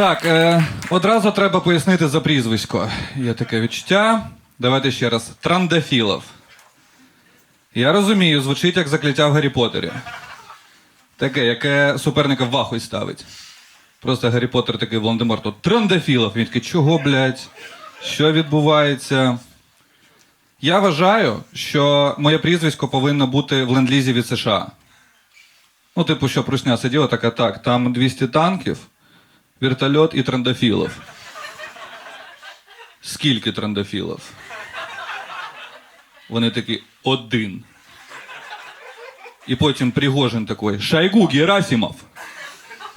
Так, е, одразу треба пояснити за прізвисько. Є таке відчуття. Давайте ще раз. Трандафілов. Я розумію, звучить як закляття в Гаррі Поттері. Таке, яке суперника в вахуй ставить. Просто Гаррі Поттер такий Волан-де-Морт, Трандафілов. Він такий, чого, блядь? Що відбувається? Я вважаю, що моє прізвисько повинно бути в ленд-лізі від США. Ну, типу, що прусня сиділа, така, так, там 200 танків, вертольот і трандофілов. Скільки трандофілов? Вони такі один. І потім Пригожин такий, Шайгу Герасимов.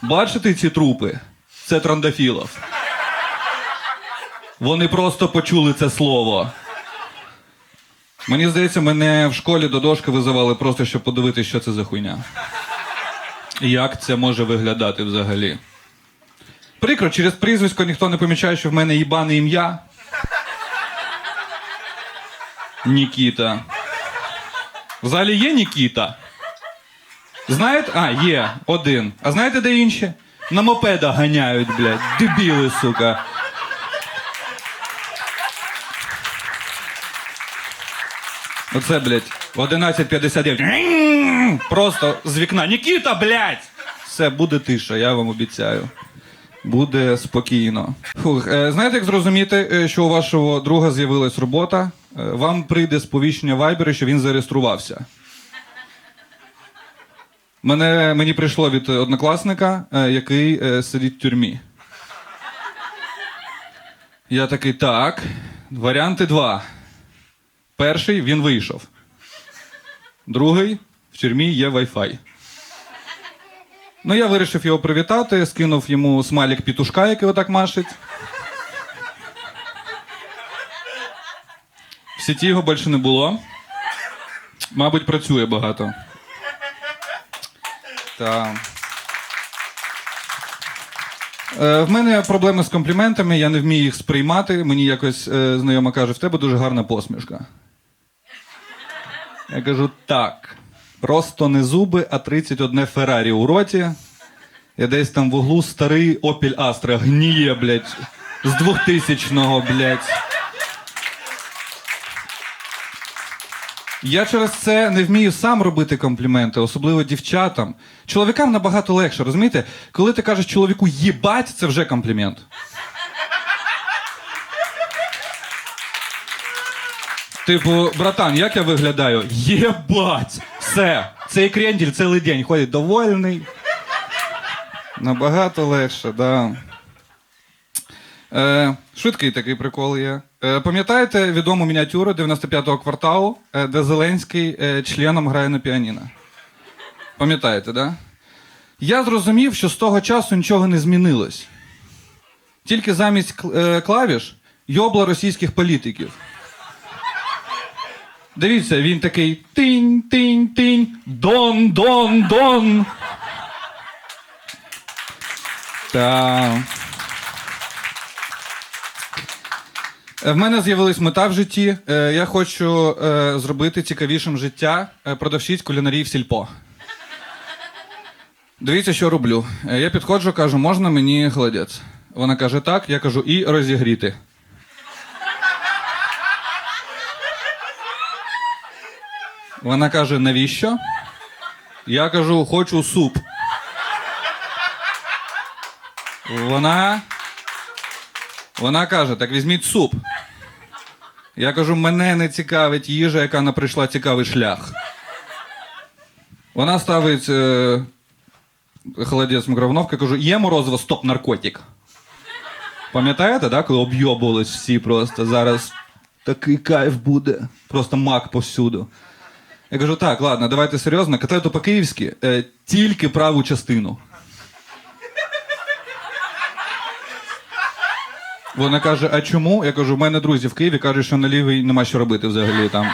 Бачите ці трупи? Це трандофілов. Вони просто почули це слово. Мені здається, мене в школі до дошки визивали просто, щоб подивитися, що це за хуйня. Як це може виглядати взагалі? Прикро, через прізвисько ніхто не помічає, що в мене їбане ім'я. Нікіта. В залі є Нікіта? Знаєте? А, є, один. А знаєте, де інші? На мопедах ганяють, блядь. Дебіли, сука. Оце, блядь, в 11.59. Просто з вікна. Нікіта, блядь! Все, буде тиша, я вам обіцяю. Буде спокійно. Фух, е, знаєте, як зрозуміти, е, що у вашого друга з'явилась робота? Е, вам прийде сповіщення Вайбері, що він зареєструвався. Мене, мені прийшло від однокласника, який сидить в тюрмі. Я такий, так, варіанти два. Перший він вийшов. Другий в тюрмі є Wi-Fi. Ну, я вирішив його привітати, скинув йому смайлік пітушка, який отак машить. В сіті його більше не було. Мабуть, працює багато. Та. Е, в мене проблеми з компліментами, я не вмію їх сприймати. Мені якось е, знайома каже, в тебе дуже гарна посмішка. Я кажу, так. Просто не зуби, а 31 Феррарі у роті. Я десь там в углу старий Opel Astra гніє, блядь, з 2000-го, блядь. Я через це не вмію сам робити компліменти, особливо дівчатам. Чоловікам набагато легше, розумієте? Коли ти кажеш чоловіку їбать, це вже комплімент. Типу, братан, як я виглядаю? Єбать! Все. Цей кренділь цілий день ходить довольний. Набагато легше, да. Е, швидкий такий прикол є. Е, пам'ятаєте відому мініатюру 95-го кварталу, е, де Зеленський е, членом грає на піаніно? Пам'ятаєте, да? Я зрозумів, що з того часу нічого не змінилось. Тільки замість е, клавіш йобла російських політиків. Дивіться, він такий тинь, тинь, тинь, дон, дон, дон. Та. Е, В мене з'явилась мета в житті. Е, Я хочу е, зробити цікавішим життя продавщиць кулінарії в сільпо. Дивіться, що роблю. Я підходжу, кажу, можна мені холодець? Вона каже, так, я кажу, і розігріти. Вона каже, навіщо? Я кажу, хочу суп. Вона. Вона каже, так візьміть суп. Я кажу, мене не цікавить їжа, яка не прийшла цікавий шлях. Вона ставить е, холодець в мікроволновку, кажу, є морозиво, стоп, наркотик. Пам'ятаєте, да, коли об'єбувались всі просто зараз такий кайф буде. Просто мак повсюду. Я кажу, так, ладно, давайте серйозно, котлету по-київськи, е, тільки праву частину. Вона каже: а чому? Я кажу, в мене друзі в Києві кажуть, що на лівій нема що робити взагалі там.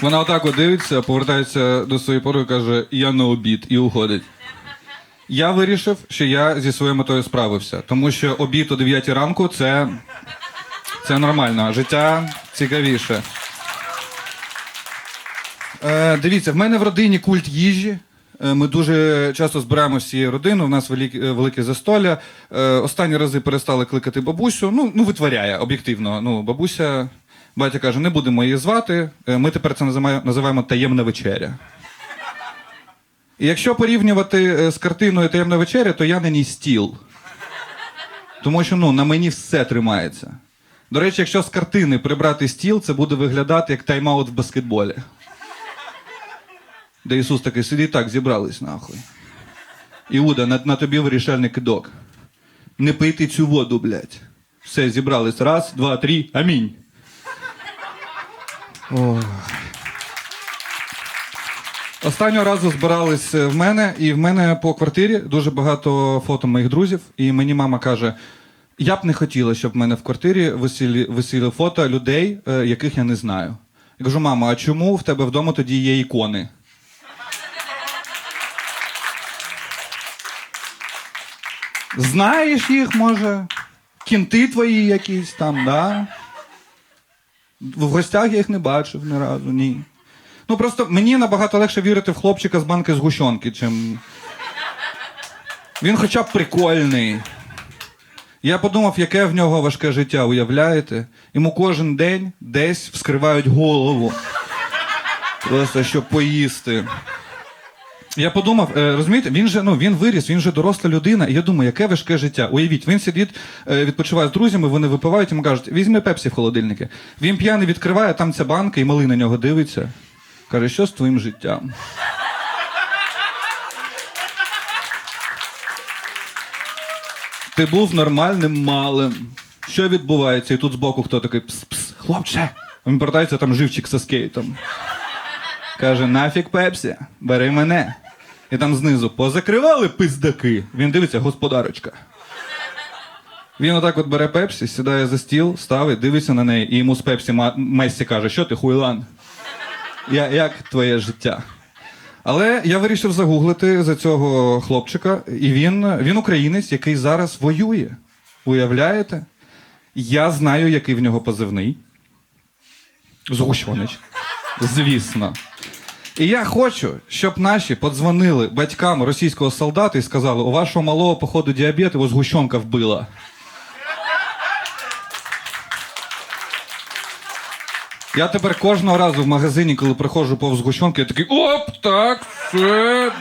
Вона отак от дивиться, повертається до своєї подруги і каже, я на обід і уходить. Я вирішив, що я зі своєю метою справився, тому що обід о 9 ранку це, це нормально, життя цікавіше. Е, дивіться, в мене в родині культ їжі. Е, Ми дуже часто збираємося всією родиною, у нас велике, велике застолля. Е, Останні рази перестали кликати бабусю. Ну, ну витворяє, об'єктивно. Ну, бабуся, батя каже, не будемо її звати. Е, Ми тепер це називаємо, таємна вечеря. І якщо порівнювати з картиною таємна вечеря, то я на ній стіл. Тому що ну, на мені все тримається. До речі, якщо з картини прибрати стіл, це буде виглядати як тайм-аут в баскетболі. Де Ісус такий сидить так, зібрались нахуй. Іуда, на, на тобі вирішальний кидок. Не пийте цю воду, блядь. Все, зібрались. Раз, два, три. Амінь. Ох. Останнього разу збирались е, в мене, і в мене по квартирі дуже багато фото моїх друзів. І мені мама каже: я б не хотіла, щоб в мене в квартирі висіли, висіли фото людей, е, яких я не знаю. Я кажу, мама, а чому в тебе вдома тоді є ікони? Знаєш їх, може? Кінти твої якісь там, да? В гостях я їх не бачив ні разу, ні. Ну просто мені набагато легше вірити в хлопчика з банки згущенки, чим. Він хоча б прикольний. Я подумав, яке в нього важке життя, уявляєте? Йому кожен день десь вскривають голову. Просто щоб поїсти. Я подумав, е, розумієте, він же ну він виріс, він же доросла людина. І я думаю, яке важке життя. Уявіть, він сидить, е, відпочиває з друзями, вони випивають, йому кажуть, візьми пепсі в холодильники. Він п'яний відкриває, там ця банка, і малий на нього дивиться. Каже, що з твоїм життям? Ти був нормальним малим. Що відбувається? І тут збоку хто такий пс-пс, хлопче. Він повертається там живчик со скейтом. Каже: нафіг пепсі, бери мене. І там знизу позакривали пиздаки. Він дивиться, господарочка. Він отак от бере пепсі, сідає за стіл, ставить, дивиться на неї, і йому з пепсі Мессі каже, що ти хуйлан? Я, як твоє життя? Але я вирішив загуглити за цього хлопчика, і він, він українець, який зараз воює. Уявляєте? Я знаю, який в нього позивний. Згущонич. Звісно. І я хочу, щоб наші подзвонили батькам російського солдата і сказали: у вашого малого, походу, діабет, його згущенка вбила. Я тепер кожного разу в магазині, коли приходжу повз згущенки, я такий оп, так, все,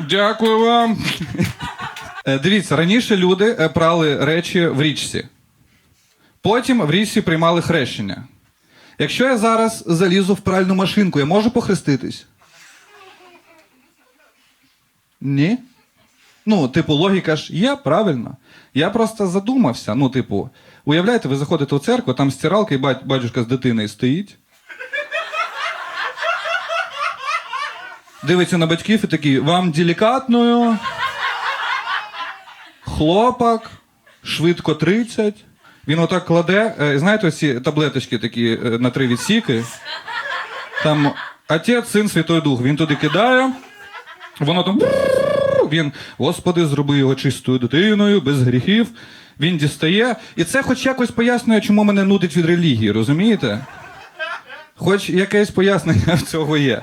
дякую вам. Е, Дивіться, раніше люди е, прали речі в річці. Потім в річці приймали хрещення. Якщо я зараз залізу в пральну машинку, я можу похреститись? Ні. Ну, типу, логіка ж є, правильно. Я просто задумався. Ну, типу, уявляєте, ви заходите в церкву, там стиралка і батюшка з дитиною стоїть. Дивиться на батьків і такий, вам делікатною. Хлопак, швидко 30. Він отак кладе, е, знаєте, ці таблеточки такі е, на три відсіки. Там отець, син, Святой Дух. Він туди кидає, воно там. Він, Господи, зроби його чистою дитиною, без гріхів. Він дістає. І це хоч якось пояснює, чому мене нудить від релігії, розумієте? Хоч якесь пояснення в цього є.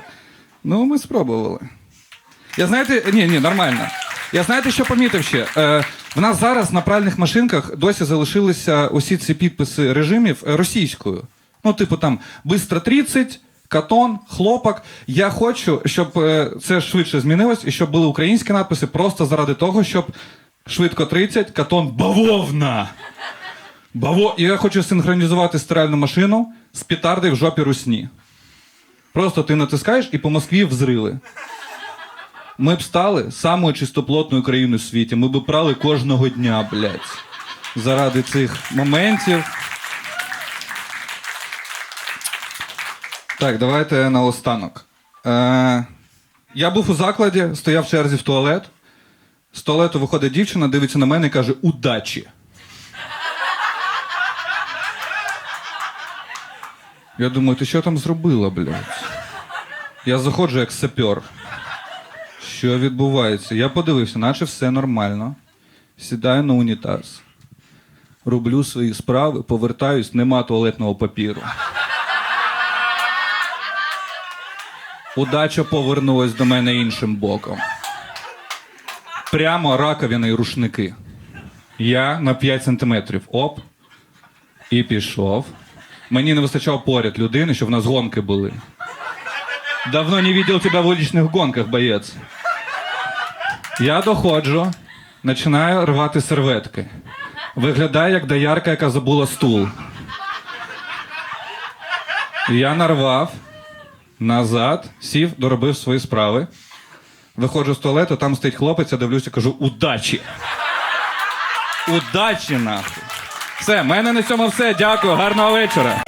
Ну, ми спробували. Я знаєте, ні, ні, нормально. Я знаєте, що помітив ще? Е, в нас зараз на пральних машинках досі залишилися усі ці підписи режимів е, російською. Ну, типу там бистро 30, катон, хлопок. Я хочу, щоб е, це швидше змінилось і щоб були українські надписи просто заради того, щоб швидко 30, катон бавовна. Баво... Я хочу синхронізувати стиральну машину з петарди в жопі русні. Просто ти натискаєш і по Москві взрили. Ми б стали самою чистоплотною країною в світі. Ми б прали кожного дня, блядь. Заради цих моментів. Так, давайте наостанок. Е, я був у закладі, стояв в черзі в туалет. З туалету виходить дівчина, дивиться на мене і каже: удачі. Я думаю, ти що там зробила, блядь? Я заходжу як сапер. Що відбувається? Я подивився, наче все нормально. Сідаю на унітаз. Роблю свої справи, повертаюсь, нема туалетного папіру. Удача повернулась до мене іншим боком. Прямо раковина і рушники. Я на 5 сантиметрів. Оп. І пішов. Мені не вистачало поряд людини, щоб в нас гонки були. Давно не видел тебя в уличных гонках, боєць. Я доходжу, починаю рвати серветки. Виглядає як доярка, яка забула стул. Я нарвав назад, сів, доробив свої справи. Виходжу з туалету, там стоїть хлопець, я дивлюся, кажу: удачі! Удачі нахуй! Все, в мене на цьому все. Дякую, гарного вечора.